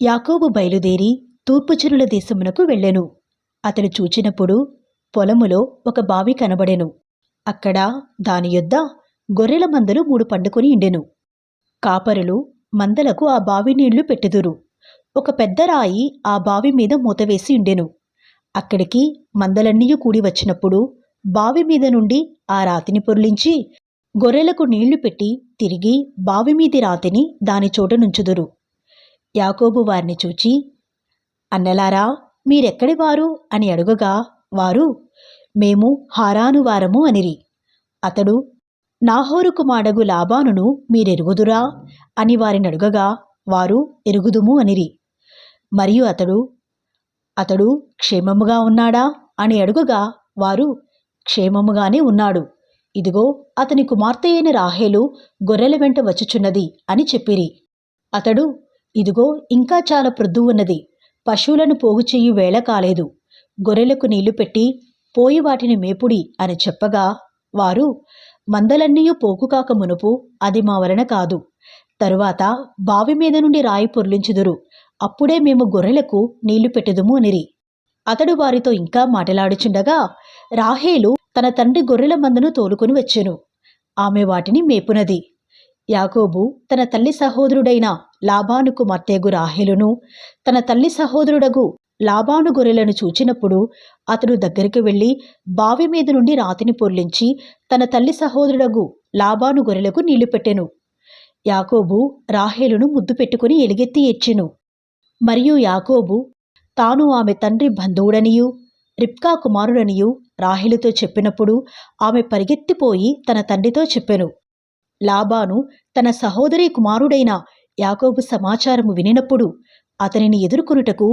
యాకోబు బయలుదేరి తూర్పుచరుల దేశమునకు వెళ్ళెను. అతడు చూచినప్పుడు పొలములో ఒక బావి కనబడెను. అక్కడ దాని యొద్ద గొర్రెల మందలు మూడు పండుకొని ఇండెను కాపరులు మందలకు ఆ బావి నీళ్ళు పెట్టుదురు. ఒక పెద్ద రాయి ఆ బావి మీద మూతవేసి ఉండెను. అక్కడికి మందలన్నీ కూడి వచ్చినప్పుడు బావి మీద నుండి ఆ రాతిని పొర్లించి గొర్రెలకు నీళ్ళు పెట్టి తిరిగి బావి మీది రాతిని దాని చోట నుంచుదురు. యాకోబు వారిని చూచి అన్నలారా మీరెక్కడి వారు అని అడుగగా వారు మేము హారాను వారము అనిరి. అతడు నాహోరు కుమాడగు లాబానును మీరెరుగుదురా? అని వారిని అడుగగా వారు ఎరుగుదుము అనిరి. మరియు అతడు అతడు క్షేమముగా ఉన్నాడా? అని అడుగగా వారు క్షేమముగానే ఉన్నాడు. ఇదిగో అతని కుమార్తె అయిన రాహేలు గొర్రెల వెంట వచ్చుచున్నది అని చెప్పిరి. అతడు ఇదిగో ఇంకా చాలా ప్రొద్దు ఉన్నది. పశువులను పోగు చెయ్యి వేళ కాలేదు. గొర్రెలకు నీళ్ళు పెట్టి పోయి వాటిని మేపుడి అని చెప్పగా వారు మందలన్నీ పోగు కాక మునుపు అది మా వలన కాదు. తరువాత బావి మీద నుండి రాయి పొర్లించుదురు. అప్పుడే మేము గొర్రెలకు నీళ్ళు పెట్టుదుము అనిరి. అతడు వారితో ఇంకా మాటలాడుచుండగా రాహేలు తన తండ్రి గొర్రెల మందను తోలుకొని వచ్చెను. ఆమె వాటిని మేపునది. యాకోబు తన తల్లి సహోదరుడైన లాబాను కుమార్తెగు రాహేలును తన తల్లి సహోదరుడగు లాబాను గొర్రెలను చూచినప్పుడు అతడు దగ్గరికి వెళ్ళి బావి మీద నుండి రాతిని పొర్లించి తన తల్లి సహోదరుడగు లాబాను గొర్రెలకు నీళ్ళు పెట్టెను. యాకోబు రాహేలును ముద్దు పెట్టుకుని ఎలుగెత్తి ఏడ్చెను మరియు యాకోబు తాను ఆమె తండ్రి బంధువుడనియు రిప్కా కుమారుడనియు రాహిలుతో చెప్పినప్పుడు ఆమె పరిగెత్తిపోయి తన తండ్రితో చెప్పెను. లాబాను తన సహోదరి కుమారుడైన యాకోబు సమాచారము వినినప్పుడు అతనిని ఎదుర్కొనుటకు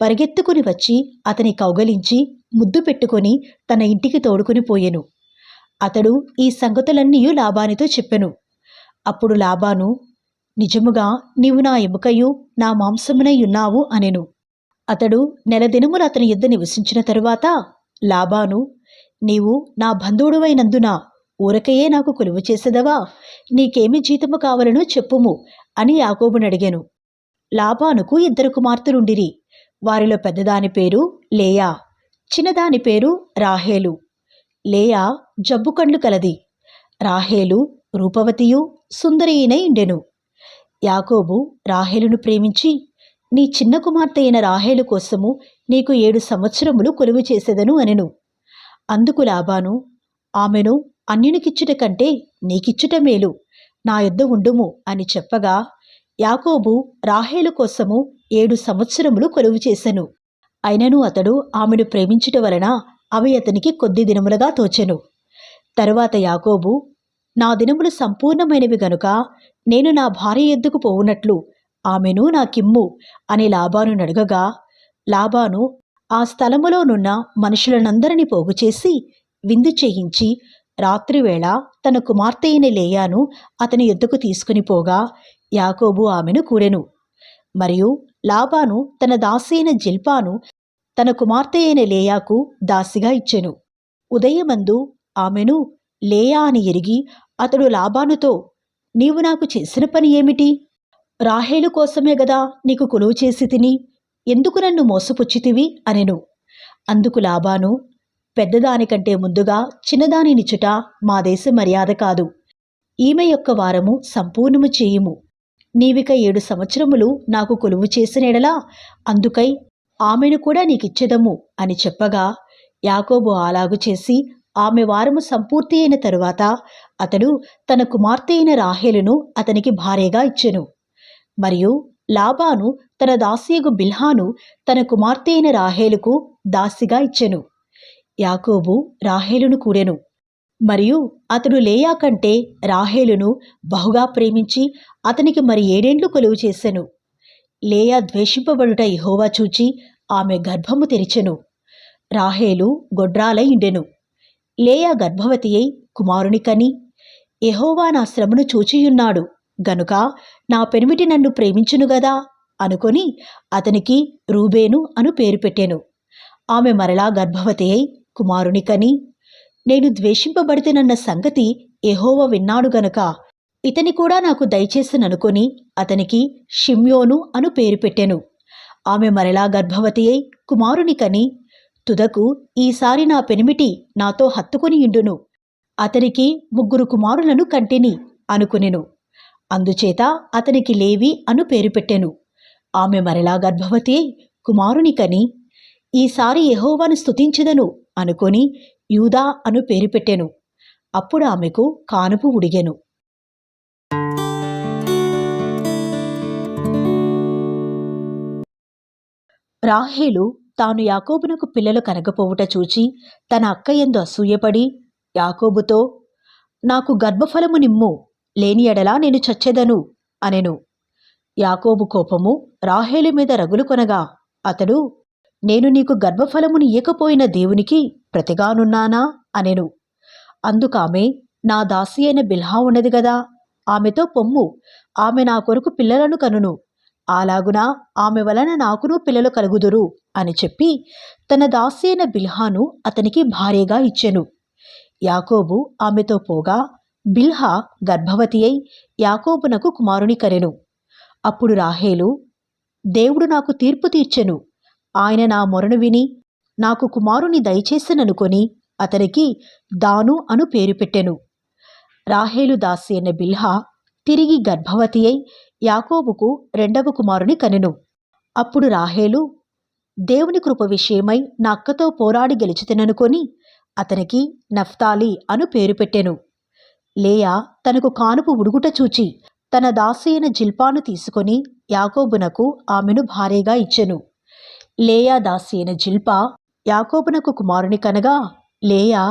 పరిగెత్తుకుని వచ్చి అతని కౌగలించి ముద్దు పెట్టుకొని తన ఇంటికి తోడుకొని పోయెను. అతడు ఈ సంగతులన్నీ లాబానితో చెప్పెను. అప్పుడు లాబాను నిజముగా నీవు నా ఎముకయు నా మాంసమునై ఉన్నావు అనెను. అతడు నెల దినములు అతని యుద్ధ నివసించిన తరువాత లాబాను నీవు నా బంధువుడువైనందున ఊరకయే నాకు కొలువు చేసేదవా? నీకేమి జీతము కావలనో చెప్పుము అని యాకోబుని అడిగాను లాబానుకు ఇద్దరు కుమార్తెలుండిరి. వారిలో పెద్దదాని పేరు లేయా చిన్నదాని పేరు రాహేలు. లేయా జబ్బు కండ్లు కలది. రాహేలు రూపవతియు సుందరియైన ఇండెను యాకోబు రాహేలును ప్రేమించి నీ చిన్న కుమార్తె అయిన రాహేలు కోసము నీకు ఏడు సంవత్సరములు కొలువు చేసేదను అనెను. అందుకు లాబాను ఆమెను అన్యునికిచ్చుట కంటే నీకిచ్చుట మేలు. నా యొద్ద ఉండుము అని చెప్పగా యాకోబు రాహేలు కోసము ఏడు సంవత్సరములు కొలువు చేశను అయినను అతడు ఆమెను ప్రేమించుట వలన అవి అతనికి కొద్ది దినములుగా తోచెను. తరువాత యాకోబు నా దినములు సంపూర్ణమైనవి గనుక నేను నా భార్య ఎద్దుకు పోవునట్లు ఆమెను నాకిమ్ము అని లాబాను నడగగా లాబాను ఆ స్థలములోనున్న మనుషులనందరినీ పోగుచేసి విందు చేయించి రాత్రివేళ తన కుమార్తె అయిన లేయాను అతని ఎద్దుకు తీసుకుని పోగా యాకోబు ఆమెను కూడెను. మరియు లాబాను తన దాసి అయిన జిల్పాను తన కుమార్తె అయిన లేయాకు దాసిగా ఇచ్చెను. ఉదయమందు ఆమెను లేయా అని ఎరిగి అతడు లాబానుతో నీవు నాకు చేసిన పని ఏమిటి? రాహేలు కోసమే గదా నీకు కొలువు చేసి తిని ఎందుకు నన్ను మోసపుచ్చితివి అనెను. అందుకు లాబాను పెద్దదానికంటే ముందుగా చిన్నదానినిచుట మా దేశ మర్యాద కాదు. ఈమె యొక్క వారము సంపూర్ణము చేయుము. నీవిక ఏడు సంవత్సరములు నాకు కొలువు చేసినెడలా అందుకై ఆమెను కూడా నీకిచ్చేదము అని చెప్పగా యాకోబు అలాగు చేసి ఆమె వారము సంపూర్తి అయిన తరువాత అతడు తన కుమార్తె అయిన రాహేలును అతనికి భార్యగా ఇచ్చెను. మరియు లాబాను తన దాసియగు బిల్హాను తన కుమార్తె అయిన రాహేలుకు దాసిగా ఇచ్చెను. యాకోబు రాహేలును కూడెను. మరియు అతడు లేయా కంటే రాహేలును బహుగా ప్రేమించి అతనికి మరి ఏడేండ్లు కొలువు చేసెను. లేయా ద్వేషింపబడుట ఇహోవా చూచి ఆమె గర్భము తెరిచెను. రాహేలు గొడ్రాలైండెను లేయా గర్భవతి అయి కుమారుని కని ఎహోవా నా శ్రమను చూచియున్నాడు గనుక నా పెనిమిటి నన్ను ప్రేమించును గదా? అనుకొని అతనికి రూబేను అను పేరు పెట్టెను. ఆమె మరలా గర్భవతి అయి కుమారుని కని నేను ద్వేషింపబడితేనన్న సంగతి ఎహోవ విన్నాడు గనక. ఇతని కూడా నాకు దయచేసిననుకొని అతనికి షిమ్యోను అను పేరు పెట్టెను. ఆమె మరలా గర్భవతి అయి కుమారుని కని తుదకు ఈసారి నా పెనిమిటి నాతో హత్తుకుని ఇండును అతనికి ముగ్గురు కుమారులను కంటిని అనుకునెను. అందుచేత అతనికి లేవి అను పేరు పెట్టెను. ఆమె మరలా గర్భవతి అయి కుమారుని కని ఈసారి యహోవాను స్తుతించెదను అనుకొని యూదా అను పేరు పెట్టెను. అప్పుడు ఆమెకు కానుపు ఉడిగెను. రాహేలు తాను యాకోబునకు పిల్లలు కనకపోవుట చూచి తన అక్క ఎందు అసూయపడి యాకోబుతో నాకు గర్భఫలము నిమ్ము లేని ఎడలా నేను చచ్చెదను అనెను. యాకోబు కోపము రాహేలు మీద రగులు కొనగా అతడు నేను నీకు గర్భఫలముని ఇయ్యకపోయిన దేవునికి ప్రతిగానున్నానా? అనెను. అందుకామె నా దాసి అయిన బిల్హా ఉన్నది గదా ఆమెతో పొమ్ము ఆమె నా కొరకు పిల్లలను కనును. అలాగున ఆమె వలన నాకును పిల్లలు కలుగుదురు అని చెప్పి తన దాసి అయిన బిల్హాను అతనికి భార్యగా ఇచ్చెను. యాకోబు ఆమెతో పోగా బిల్హా గర్భవతి అయి యాకోబునకు కుమారుని కరెను. అప్పుడు రాహేలు దేవుడు నాకు తీర్పు తీర్చెను. ఆయన నా మొరను విని నాకు కుమారుని దయచేసిననుకొని అతనికి దాను అను పేరు పెట్టెను. రాహేలు దాసి అయిన బిల్హా తిరిగి గర్భవతి అయి యాకోబుకు రెండవ కుమారుని కనెను. అప్పుడు రాహేలు దేవుని కృప విషయమై నా అక్కతో పోరాడి గెలిచితెననుకొని అతనికి నఫ్తాలి అను పేరు పెట్టెను. లేయా తనకు కానుపు ఉడుగుట చూచి తన దాసి అయిన జిల్పాను తీసుకొని యాకోబునకు ఆమెను భార్యగా ఇచ్చెను. లేయా దాసి అయిన జిల్పా యాకోబునకు కుమారుని కనగా లేయా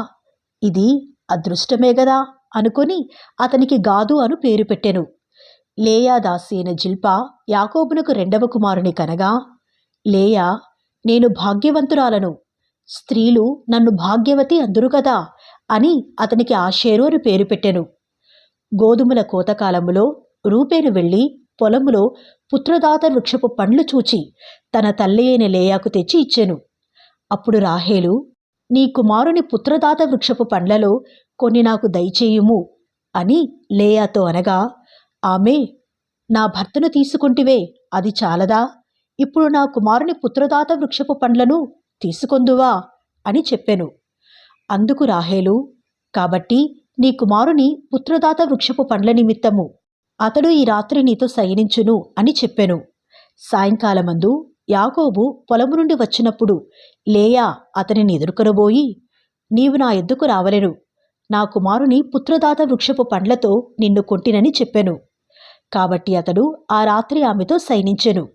ఇది అదృష్టమే గదా అనుకొని అతనికి గాదు అను పేరు పెట్టెను. లేయా దాసి అయిన జిల్పా యాకోబునకు రెండవ కుమారుని కనగా లేయా నేను భాగ్యవంతురాలను. స్త్రీలు నన్ను భాగ్యవతి అందురు కదా అని అతనికి ఆషేరు అని పేరు పెట్టెను. గోధుమల కోతకాలములో రూపేను వెళ్ళి పొలములో పుత్రదాత వృక్షపు పండ్లు చూచి తన తల్లి అయిన లేయాకు తెచ్చి ఇచ్చెను. అప్పుడు రాహేలు నీ కుమారుని పుత్రదాత వృక్షపు పండ్లలో కొన్ని నాకు దయచేయుము అని లేయాతో అనగా ఆమె నా భర్తను తీసుకుంటివే అది చాలదా? ఇప్పుడు నా కుమారుని పుత్రదాత వృక్షపు పండ్లను తీసుకొందువా? అని చెప్పెను. అందుకు రాహేలు కాబట్టి నీ కుమారుని పుత్రదాత వృక్షపు పండ్ల నిమిత్తము అతడు ఈ రాత్రి నీతో శయనించును అని చెప్పెను. సాయంకాలమందు యాకోబు పొలము నుండి వచ్చినప్పుడు లేయా అతనిని ఎదుర్కొనబోయి నీవు నా ఎద్దుకు రావలెను. నా కుమారుని పుత్రదాత వృక్షపు పండ్లతో నిన్ను కొట్టినని చెప్పెను. కాబట్టి అతడు ఆ రాత్రి ఆమెతో శయనించెను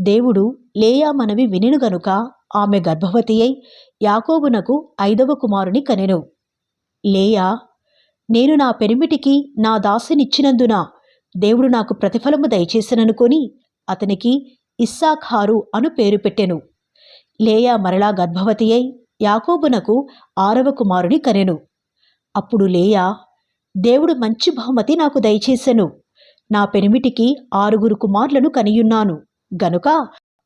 దేవుడు లేయా మనవి వినిను గనుక ఆమె గర్భవతి అయి యాకోబునకు ఐదవ కుమారుని కనెను. లేయా నేను నా పెరిమిటికి నా దాసినిచ్చినందున దేవుడు నాకు ప్రతిఫలము దయచేసిననుకొని అతనికి ఇస్సాఖారు అను పేరు పెట్టెను. లేయా మరలా గర్భవతి అయి యాకోబునకు ఆరవ కుమారుని కనెను. అప్పుడు లేయా దేవుడు మంచి బహుమతి నాకు దయచేసెను. నా పెనిమిటికి ఆరుగురు కుమారులను కనియున్నాను. గనుక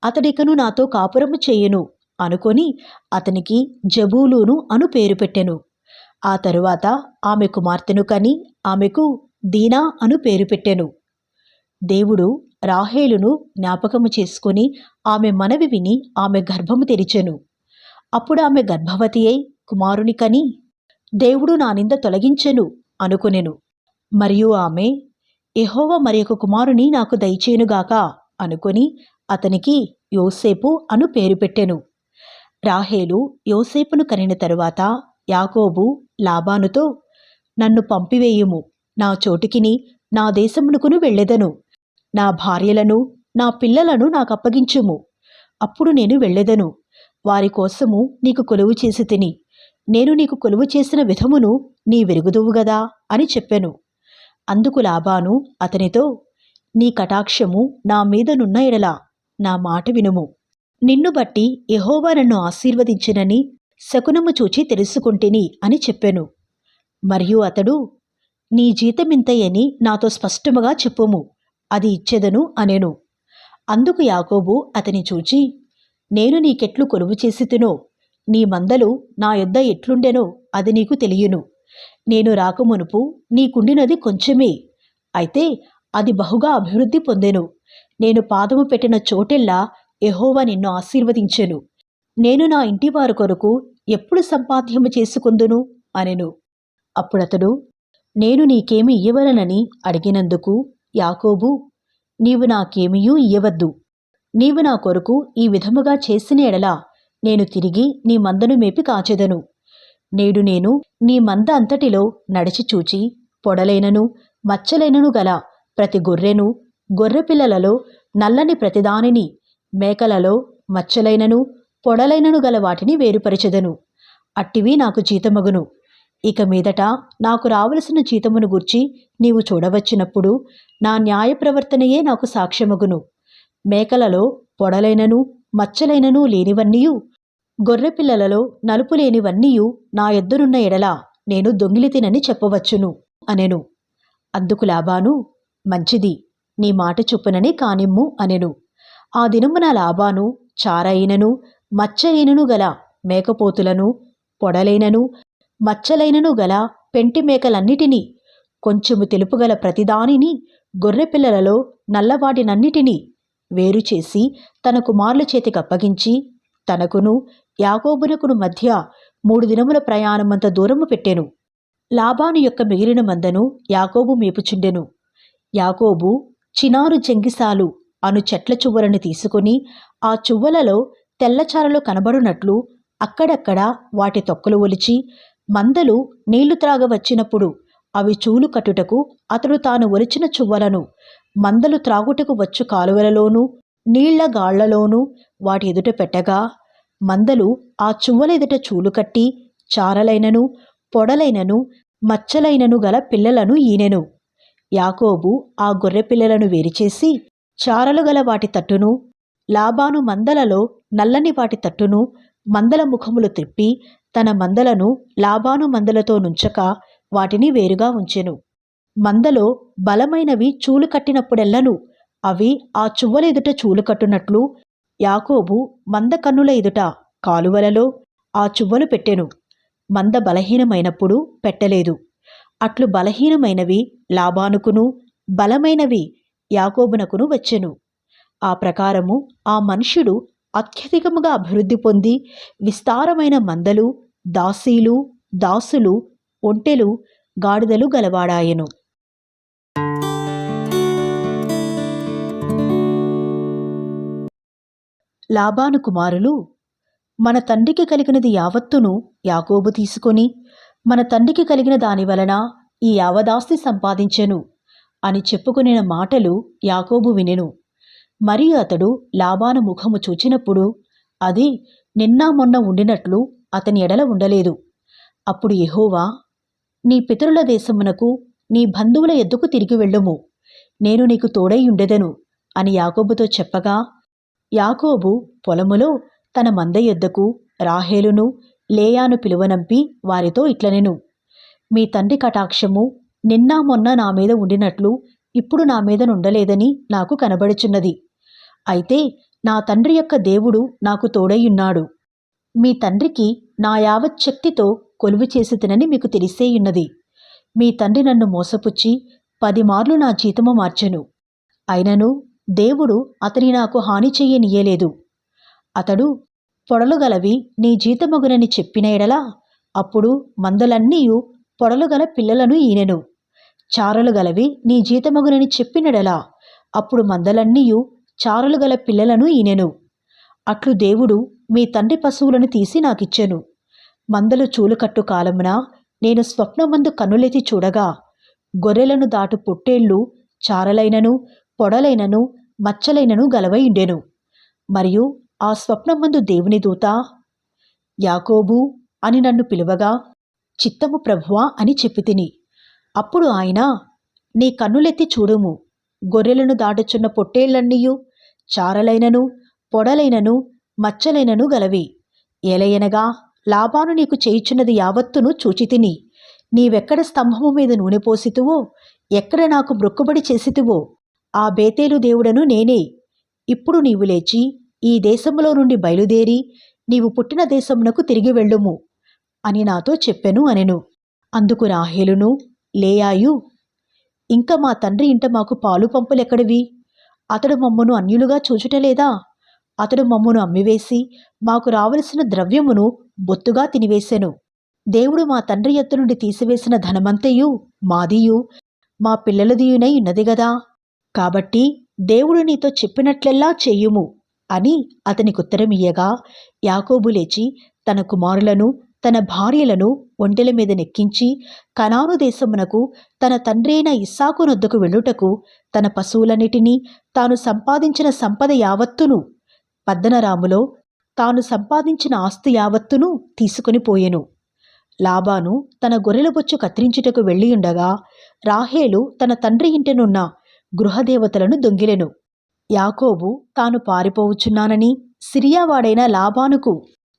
అతడికను నాతో కాపురము చేయను అనుకొని అతనికి జబూలూను అను పేరు పెట్టెను. ఆ తరువాత ఆమె కుమార్తెను కని ఆమెకు దీనా అను పేరు పెట్టెను. దేవుడు రాహేలును జ్ఞాపకము చేసుకుని ఆమె మనవి విని ఆమె గర్భము తెరిచెను. అప్పుడు ఆమె గర్భవతి అయి కుమారుని కని దేవుడు నా నింద తొలగించెను అనుకొనెను. మరియు ఆమె ఎహోవ మరి ఒక కుమారుని నాకు దయచేయునుగాక అనుకొని అతనికి యోసేపు అను పేరు పెట్టెను. రాహేలు యోసేపును కనిన తరువాత యాకోబు లాబానుతో నన్ను పంపివేయుము నా చోటికిని నా దేశమునకును వెళ్ళెదను. నా భార్యలను నా పిల్లలను నాకు అప్పగించుము అప్పుడు నేను వెళ్ళెదను. వారి కోసము నీకు కొలువు చేసి తిని. నేను నీకు కొలువు చేసిన విధమును నీ వెరుగుదువు గదా అని చెప్పెను. అందుకు లాభాను అతనితో నీ కటాక్షము నా మీదనున్న ఎడల నా మాట వినుము. నిన్ను బట్టి ఎహోవా నన్ను ఆశీర్వదించినని శకునము చూచి తెలుసుకుంటిని అని చెప్పెను. మరియు అతడు నీ జీతమింతయని నాతో స్పష్టముగా చెప్పుము అది ఇచ్చేదను అనెను. అందుకు యాకోబు అతని చూచి నేను నీకెట్లు కొలువు చేసి తినో నీ మందలు నా యొద్ద ఎట్లుండెనో అది నీకు తెలియను. నేను రాకమునుపు నీకుండినది కొంచెమే అయితే అది బహుగా అభివృద్ధి పొందెను. నేను పాదము పెట్టిన చోటెల్లా ఎహోవా నిన్ను ఆశీర్వదించెను. నేను నా ఇంటివారి కొరకు ఎప్పుడు సంపాద్యము చేసుకుందును అనెను. అప్పుడతడు నేను నీకేమి ఇయ్యవలనని అడిగినందుకు యాకోబు నీవు నాకేమీయూ ఇయ్యవద్దు. నీవు నా కొరకు ఈ విధముగా చేసిన ఎడలా నేను తిరిగి నీ మందను మేపి కాచెదను. నేడు నేను నీ మంద అంతటిలో నడిచి చూచి పొడలైనను మచ్చలైనను గల ప్రతి గొర్రెను గొర్రెపిల్లలలో నల్లని ప్రతిదానిని మేకలలో మచ్చలైనను పొడలైనను గల వాటిని వేరుపరచెదను. అట్టివి నాకు జీతమగును. ఇక మీదట నాకు రావలసిన జీతమును గూర్చి నీవు చూడవచ్చినప్పుడు నా న్యాయ ప్రవర్తనయే నాకు సాక్ష్యమగును. మేకలలో పొడలైనను మచ్చలైనను లేనివన్నీయు గొర్రెపిల్లలలో నలుపు లేనివన్నీయు నా ఎద్దునున్న ఎడల నేను దొంగిలితినని చెప్పవచ్చును అనెను. అందుకు లాబాను మంచిది నీ మాట చొప్పుననే కానిమ్ము అనెను. ఆ దినమున లాబాను చారైనను మచ్చయినను గల మేకపోతులను పొడలైనను మచ్చలైనను గల పెంటి మేకలన్నిటినీ కొంచెము తెలుపుగల ప్రతిదానిని గొర్రెపిల్లలలో నల్లవాటినన్నిటినీ వేరు చేసి తన కుమారుల చేతికి అప్పగించి తనకును యాగోబునకును మధ్య మూడు దినముల ప్రయాణమంత దూరము పెట్టెను. లాబాను యొక్క మిగిలిన మందను యాకోబు మేపుచుండెను. యాకోబు చినారు జంగిసాలు అను చెట్ల చువ్వలను తీసుకుని ఆ చువ్వలలో తెల్లచారలు కనబడునట్లు అక్కడక్కడ వాటి తొక్కలు ఒలిచి మందలు నీళ్ళు త్రాగవచ్చినప్పుడు అవి చూలు కట్టుటకు అతడు తాను ఒలిచిన చువ్వలను. మందలు త్రాగుటకు వచ్చు కాలువలలోనూ నీళ్ళ గాళ్ళలోనూ వాటి ఎదుట పెట్టగా మందలు ఆ చువ్వల ఎదుట చూలు కట్టి చారలైనను పొడలైనను మచ్చలైనను గల పిల్లలను ఈనెను. యాకోబు ఆ గొర్రె పిల్లలను వేరుచేసి చారలు గల వాటి తట్టును లాబాను మందలలో నల్లని వాటి తట్టును మందల ముఖములు త్రిప్పి తన మందలను లాభాను మందలతో నుంచక వాటిని వేరుగా ఉంచెను. మందలో బలమైనవి చూలు కట్టినప్పుడెల్లను అవి ఆ చువ్వల ఎదుట చూలు కట్టునట్లు యాకోబు మంద కన్నుల ఎదుట కాలువలలో ఆ చువ్వలు పెట్టెను. మంద బలహీనమైనప్పుడు పెట్టలేదు. అట్లు బలహీనమైనవి లాభానుకును బలమైనవి యాకోబునకును వచ్చెను. ఆ ప్రకారము ఆ మనుష్యుడు అత్యధికముగా అభివృద్ధి పొంది విస్తారమైన మందలు దాసీలు దాసులు ఒంటెలు గాడిదలు గలవాడాయెను. లాబాను కుమారులు మన తండ్రికి కలిగినది యావత్తును యాకోబు తీసుకొని మన తండ్రికి కలిగిన దాని వలన ఈ యావదాస్తి సంపాదించెను అని చెప్పుకునిన మాటలు యాకోబు వినెను. మరియు అతడు లాబాను ముఖము చూచినప్పుడు అది నిన్న మొన్న ఉండినట్లు అతని ఎడల ఉండలేదు. అప్పుడు యహోవా నీ పితరుల దేశమునకు నీ బంధువుల ఎద్దుకు తిరిగి వెళ్ళుము. నేను నీకు తోడై ఉండెదను అని యాకోబుతో చెప్పగా యాకోబు పొలములో తన మంద యొద్దకు రాహేలును లేయాను పిలువనంపి వారితో ఇట్లనెను. మీ తండ్రి కటాక్షము నిన్న మొన్న నా మీద ఉండినట్లు ఇప్పుడు నా మీద నుండలేదని నాకు కనబడుచున్నది. అయితే నా తండ్రి యొక్క దేవుడు నాకు తోడైయున్నాడు మీ తండ్రికి నా యావత్ శక్తితో కొలువు చేసి తినని మీకు తెలిసేయున్నది మీ తండ్రి నన్ను మోసపుచ్చి పది మార్లు నా జీతము మార్చెను. అయినను దేవుడు అతని నాకు హాని చెయ్యనియ్యలేదు అతడు పొడలుగలవి నీ జీతమగునని చెప్పిన ఎడలా అప్పుడు మందలన్నీయు పొడలుగల పిల్లలను ఈనెను. చారలు గలవి నీ జీతమగునని చెప్పినడలా అప్పుడు మందలన్నీయు చారలు గల పిల్లలను ఈనెను. అట్లు దేవుడు మీ తండ్రి పశువులను తీసి నాకిచ్చెను. మందలు చూలుకట్టు కాలమున నేను స్వప్నమందు కన్నులెత్తి చూడగా గొర్రెలను దాటు పొట్టేళ్ళు చారలైనను పొడలైనను మచ్చలైనను గలవై ఉండెను. మరియు ఆ స్వప్నమందు దేవుని దూత యాకోబు అని నన్ను పిలువగా చిత్తము ప్రభువా అని చెప్పితిని అప్పుడు ఆయన నీ కన్నులెత్తి చూడుము. గొర్రెలను దాటుచున్న పొట్టేళ్ళన్నీయు చారలైనను పొడలైనను మచ్చలైనను గలవి. ఏలయనగా లాభాను నీకు చేయుచున్నది యావత్తును చూచితిని నీవెక్కడ స్తంభము మీద నూనె పోసితువో ఎక్కడ నాకు బ్రొక్కుబడి చేసితువో ఆ బేతేలు దేవుడను నేనే. ఇప్పుడు నీవు లేచి ఈ దేశములో నుండి బయలుదేరి నీవు పుట్టిన దేశమునకు తిరిగి వెళ్ళుము అని నాతో చెప్పెను అనెను. అందుకు రాహేలును లేయాయు ఇంకా మా తండ్రి ఇంట మాకు పాలు పంపులెక్కడివి? అతడు మమ్మను అన్యులుగా చూచుటలేదా? అతడు మమ్మను అమ్మివేసి మాకు రావలసిన ద్రవ్యమును బొత్తుగా తినివేశెను దేవుడు మా తండ్రి ఎత్తు నుండి తీసివేసిన ధనమంతయు మాదియు మా పిల్లలదియునై ఉన్నది గదా? కాబట్టి దేవుడు నీతో చెప్పినట్లెల్లా చెయ్యుము అని అతనికి ఉత్తరమియ్యగా యాకోబు లేచి తన కుమారులను తన భార్యలను ఒంటెల మీద నెక్కించి కనాను దేశమునకు తన తండ్రైన ఇస్సాకు నొద్దకు వెళ్ళుటకు తన పశువులన్నిటినీ తాను సంపాదించిన సంపద యావత్తును పద్దనరాములో తాను సంపాదించిన ఆస్తి యావత్తును తీసుకుని పోయెను. లాబాను తన గొర్రెల బొచ్చు కత్తిరించుటకు వెళ్ళియుండగా రాహేలు తన తండ్రి ఇంటినున్న గృహదేవతలను దొంగిలెను. యాకోబు తాను పారిపోవచ్చున్నానని సిరియావాడైన లాబానుకు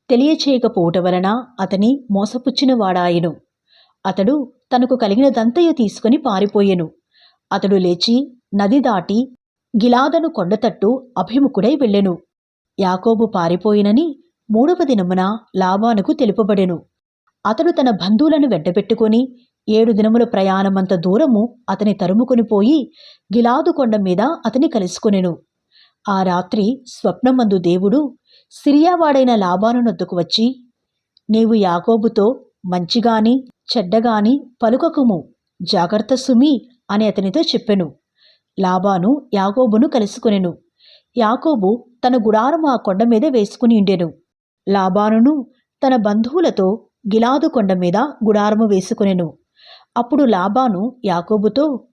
తెలియచేయకపోవట వలన అతని మోసపుచ్చినవాడాయెను అతడు తనకు కలిగినదంతయు తీసుకుని పారిపోయెను. అతడు లేచి నది దాటి గిలాదను కొండతట్టు అభిముఖుడై వెళ్ళెను. యాకోబు పారిపోయినని మూడవ దినమున లాబానుకు తెలుపబడెను. అతడు తన బంధువులను వెంటబెట్టుకుని ఏడు దినముల ప్రయాణమంత దూరము అతని తరుముకొని పోయి గిలాదు కొండ మీద అతని కలుసుకొనెను. ఆ రాత్రి స్వప్నమందు దేవుడు సిరియావాడైన లాభాను నొద్దుకు వచ్చి నీవు యాకోబుతో మంచిగాని చెడ్డగాని పలుకకుము జాగ్రత్త సుమి అని అతనితో చెప్పెను. లాబాను యాకోబును కలుసుకొనెను. యాకోబు తన గుడారము ఆ కొండ మీద వేసుకుని ఉండెను. లాబానును తన బంధువులతో గిలాదు కొండ మీద గుడారము వేసుకునెను. అప్పుడు లాబాను యాకోబుతో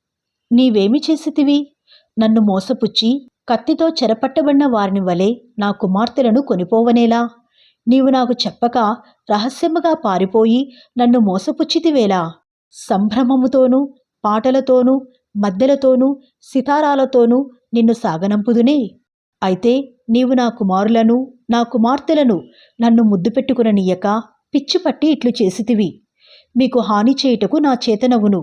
నీవేమి చేసితివి? నన్ను మోసపుచ్చి కత్తితో చెరపట్టబడిన వారిని వలె నా కుమార్తెలను కొనిపోవనేలా? నీవు నాకు చెప్పక రహస్యముగా పారిపోయి నన్ను మోసపుచ్చితివేలా? సంభ్రమముతోనూ పాటలతోనూ మద్దెలతోనూ సితారాలతోనూ నిన్ను సాగనంపుదునే? అయితే నీవు నా కుమారులను నా కుమార్తెలను నన్ను ముద్దు పెట్టుకుననీయక పిచ్చిపట్టి ఇట్లు చేసితివి. మీకు హాని చేయుటకు నా చేతనవును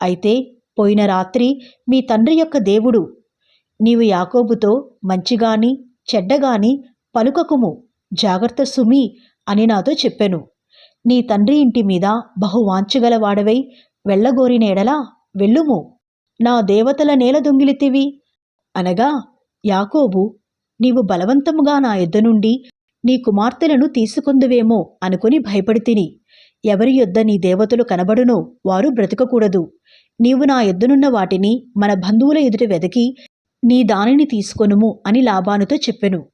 అయితే పోయిన రాత్రి మీ తండ్రి యొక్క దేవుడు నీవు యాకోబుతో మంచిగాని చెడ్డగాని పలుకకుము. జాగ్రత్త సుమి అని నాతో చెప్పెను. నీ తండ్రి ఇంటి మీద బహువాంచగలవాడవై వెళ్ళగోరిన ఎడలా వెళ్ళుము. నా దేవతల నేల దొంగిలితివి. అనగా యాకోబు నీవు బలవంతముగా నా యొద్ద నుండి నీ కుమార్తెలను తీసుకుందువేమో అనుకుని భయపడితిని. ఎవరి యొద్ద నీ దేవతలు కనబడునో వారు బ్రతకకూడదు. నీవు నా ఎద్దునున్న వాటిని మన బంధువుల ఎదుట వెదకి నీ దానిని తీసుకొనుము అని లాబానుతో చెప్పెను.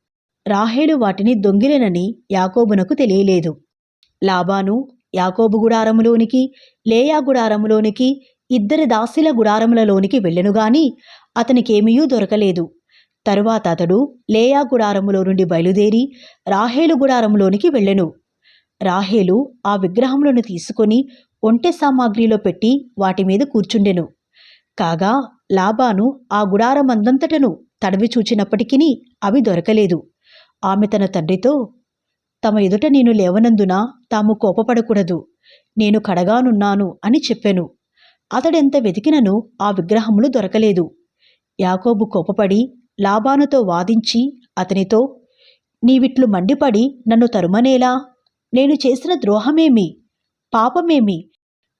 రాహేలు వాటిని దొంగిలెనని యాకోబునకు తెలియలేదు. లాబాను యాకోబు గుడారములోనికి లేయా గుడారములోనికి ఇద్దరి దాసిల గుడారములలోనికి వెళ్ళెనుగాని అతనికేమీయూ దొరకలేదు. తరువాత అతడు లేయా గుడారములో నుండి బయలుదేరి రాహేలు గుడారములోనికి వెళ్ళెను. రాహేలు ఆ విగ్రహములను తీసుకొని ఒంటె సామాగ్రిలో పెట్టి వాటి మీద కూర్చుండెను. కాగా లాబాను ఆ గుడారమందంతటను తడవి చూచినప్పటికీ అవి దొరకలేదు. ఆమె తన తండ్రితో తమ ఎదుట నేను లేవనందున తాము కోపపడకూడదు. నేను కడగానున్నాను అని చెప్పాను. అతడెంత వెతికినను ఆ విగ్రహములు దొరకలేదు. యాకోబు కోపపడి లాబానుతో వాదించి అతనితో నీవిట్లు మండిపడి నన్ను తరుమనేలా? నేను చేసిన ద్రోహమేమి? పాపమేమి?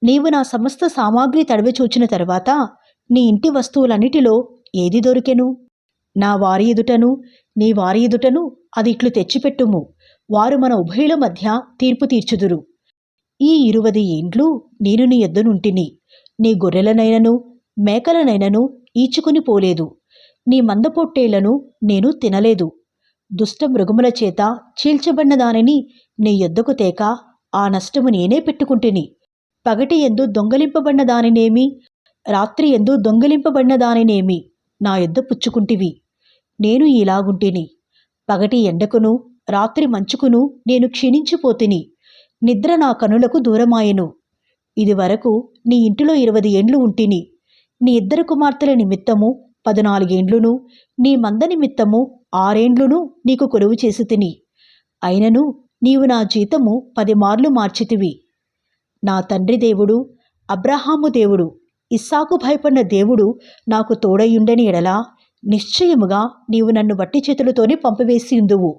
నీవు నా సమస్త సామాగ్రి తడివి చూచిన తర్వాత నీ ఇంటి వస్తువులన్నిటిలో ఏది దొరికెను? నా వారి ఎదుటను నీ వారి ఎదుటను అది ఇట్లు తెచ్చిపెట్టుము. వారు మన ఉభయుల మధ్య తీర్పు తీర్చుదురు. ఈ ఇరువది ఏండ్లు నేను నీ ఎద్దునుంటిని. నీ గొర్రెలనైనను మేకలనైనను ఈచుకుని పోలేదు. నీ మందపొట్టేళ్ళను నేను తినలేదు. దుష్ట మృగముల చేత చీల్చబడిన దానిని నీ యొద్దకు తేక ఆ నష్టము నేనే పెట్టుకుంటుని. పగటి ఎందు దొంగలింపబడిన దానినేమి రాత్రి ఎందు దొంగిలింపబడిన దానినేమి నా యొద్ద పుచ్చుకుంటివి. నేను ఇలాగుంటిని. పగటి ఎండకును రాత్రి మంచుకును నేను క్షీణించిపోతిని. నిద్ర నా కనులకు దూరమాయెను. ఇదివరకు నీ ఇంటిలో ఇరవది ఏండ్లు ఉంటిని. నీ ఇద్దరు కుమార్తెల నిమిత్తము పదునాలుగేండ్లును నీ మంద నిమిత్తము ఆరేండ్లును నీకు కొలువు చేసి తిని అయినను నీవు నా జీతము పది మార్లు మార్చితివి. నా తండ్రి దేవుడు అబ్రహాము దేవుడు. ఇస్సాకు భయపడిన దేవుడు నాకు తోడయుండని ఎడలా నిశ్చయముగా నీవు నన్ను వట్టి చేతులతోనే పంపివేసి ఉందువు.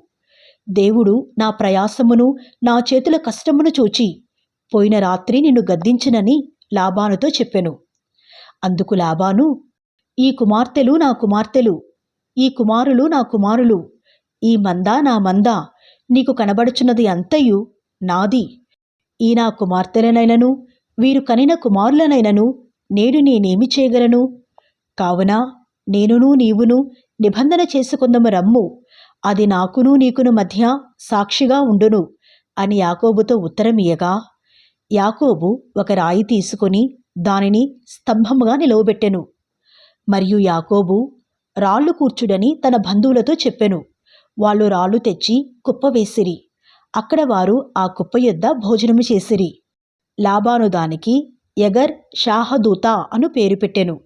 దేవుడు నా ప్రయాసమును నా చేతుల కష్టమును చూచి పోయిన రాత్రి నిన్ను గద్దించినని లాబానుతో చెప్పెను. అందుకు లాబాను ఈ కుమార్తెలు నా కుమార్తెలు ఈ కుమారులు నా కుమారులు ఈ మంద నా మంద నీకు కనబడుచున్నది అంతయు నాది. ఈ నా కుమార్తెలనైనను వీరు కనిన కుమారులనైనను నేడు నేనేమి చేయగలను? కావున నేనును నీవును నిబంధన చేసుకుందము రమ్ము. అది నాకును నీకును మధ్య సాక్షిగా ఉండును అని యాకోబుతో ఉత్తరమియగా యాకోబు ఒక రాయి తీసుకొని దానిని స్తంభముగా నిలవబెట్టెను. మరియు యాకోబు రాళ్ళు కూర్చుడని తన బంధువులతో చెప్పెను. వాళ్ళు రాళ్ళు తెచ్చి కుప్ప వేసిరి. అక్కడ వారు ఆ కుప్ప యొద్ద భోజనము చేసిరి. లాబాను దానికి ఎగర్ షాహదూత అను పేరు పెట్టెను.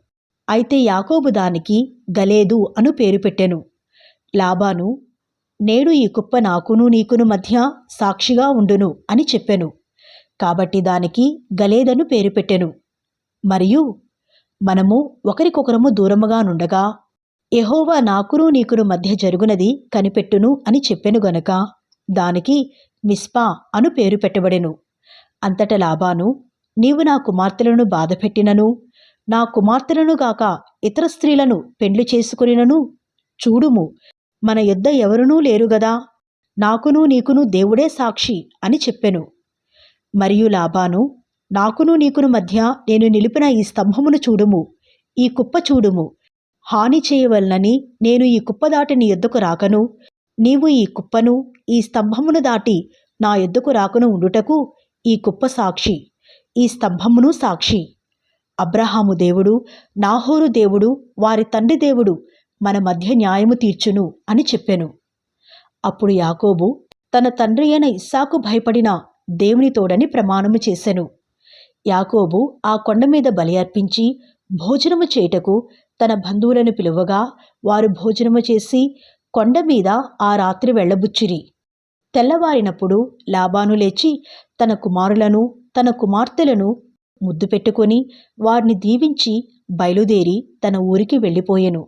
అయితే యాకోబు దానికి గలేదు అను పేరు పెట్టెను. లాబాను నేడు ఈ కుప్ప నాకును నీకును మధ్య సాక్షిగా ఉండును అని చెప్పెను. కాబట్టి దానికి గలేదను పేరు పెట్టెను. మరియు మనము ఒకరికొకరము దూరముగా నుండగా యెహోవా నాకును నీకును మధ్య జరుగునది కనిపెట్టును అని చెప్పెను గనుక దానికి మిస్పా అను పేరు పెట్టబడెను. అంతట లాబాను నీవు నా కుమార్తెలను బాధపెట్టినను నా కుమార్తెలను గాక ఇతర స్త్రీలను పెండ్లి చేసుకునినను. చూడుము మన యుద్ధ ఎవరునూ లేరు గదా. నాకును నీకును దేవుడే సాక్షి అని చెప్పెను. మరియు లాభాను నాకును నీకును మధ్య నేను నిలిపిన ఈ స్తంభమును చూడుము ఈ కుప్ప చూడుము. హాని చేయవలనని నేను ఈ కుప్ప దాటి నీ యుద్ధకు రాకను. నీవు ఈ కుప్పను ఈ స్తంభమును దాటి నా యుద్ధకు రాకను ఉండుటకు ఈ కుప్ప సాక్షి. ఈ స్తంభమును సాక్షి. అబ్రహాము దేవుడు నాహోరు దేవుడు వారి తండ్రి దేవుడు మన మధ్య న్యాయము తీర్చును అని చెప్పెను. అప్పుడు యాకోబు తన తండ్రి అయిన ఇస్సాకు భయపడిన దేవుని తోడని ప్రమాణము చేసెను. యాకోబు ఆ కొండ మీద బలి అర్పించి భోజనము చేయుటకు తన బంధువులను పిలువగా వారు భోజనము చేసి కొండ మీద ఆ రాత్రి వెళ్ళబుచ్చిరి. తెల్లవారినప్పుడు లాబాను లేచి తన కుమారులను తన కుమార్తెలను ముద్దు పెట్టుకొని వారిని దీవించి బయలుదేరి తన ఊరికి వెళ్ళిపోయెను.